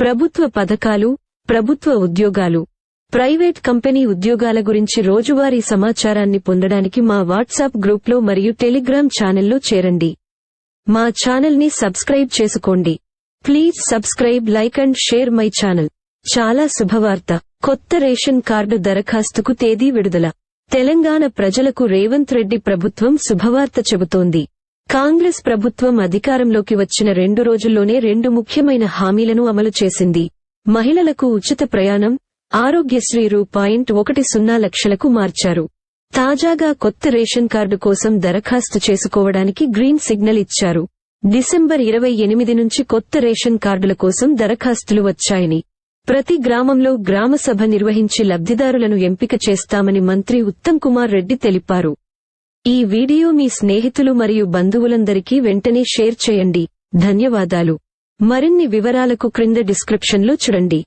ప్రభుత్వ పథకాలు ప్రభుత్వ ఉద్యోగాలు. ప్రైవేట్ కంపెనీ ఉద్యోగాల గురించి రోజువారీ సమాచారాన్ని పొందడానికి మా వాట్సాప్ గ్రూప్లో మరియు టెలిగ్రామ్ ఛానల్లో చేరండి. మా ఛానల్ని సబ్స్క్రైబ్ చేసుకోండి. Please subscribe like and share my channel. చాలా శుభవార్త. కొత్త రేషన్ కార్డు దరఖాస్తుకు తేదీ విడుదల. తెలంగాణ ప్రజలకు రేవంత్ రెడ్డి ప్రభుత్వం శుభవార్త చెబుతోంది. కాంగ్రెస్ ప్రభుత్వం అధికారంలోకి వచ్చిన రెండు రోజుల్లోనే రెండు ముఖ్యమైన హామీలను అమలు చేసింది. మహిళలకు ఉచిత ప్రయాణం ఆరోగ్యశ్రీ రూ పాయింట్ ఒకటి సున్నా లక్షలకు మార్చారు. తాజాగా కొత్త రేషన్ కార్డు కోసం దరఖాస్తు చేసుకోవడానికి గ్రీన్ సిగ్నల్ ఇచ్చారు. డిసెంబర్ ఇరవై ఎనిమిది నుంచి కొత్త రేషన్ కార్డుల కోసం దరఖాస్తులు వచ్చాయని ప్రతి గ్రామంలో గ్రామసభ నిర్వహించి లబ్ధిదారులను ఎంపిక చేస్తామని మంత్రి ఉత్తమ్ కుమార్ రెడ్డి తెలిపారు. ఈ వీడియో మీ స్నేహితులు మరియు బంధువులందరికీ వెంటనే షేర్ చేయండి. ధన్యవాదాలు. మరిన్ని వివరాలకు క్రింద డిస్క్రిప్షన్లో చూడండి.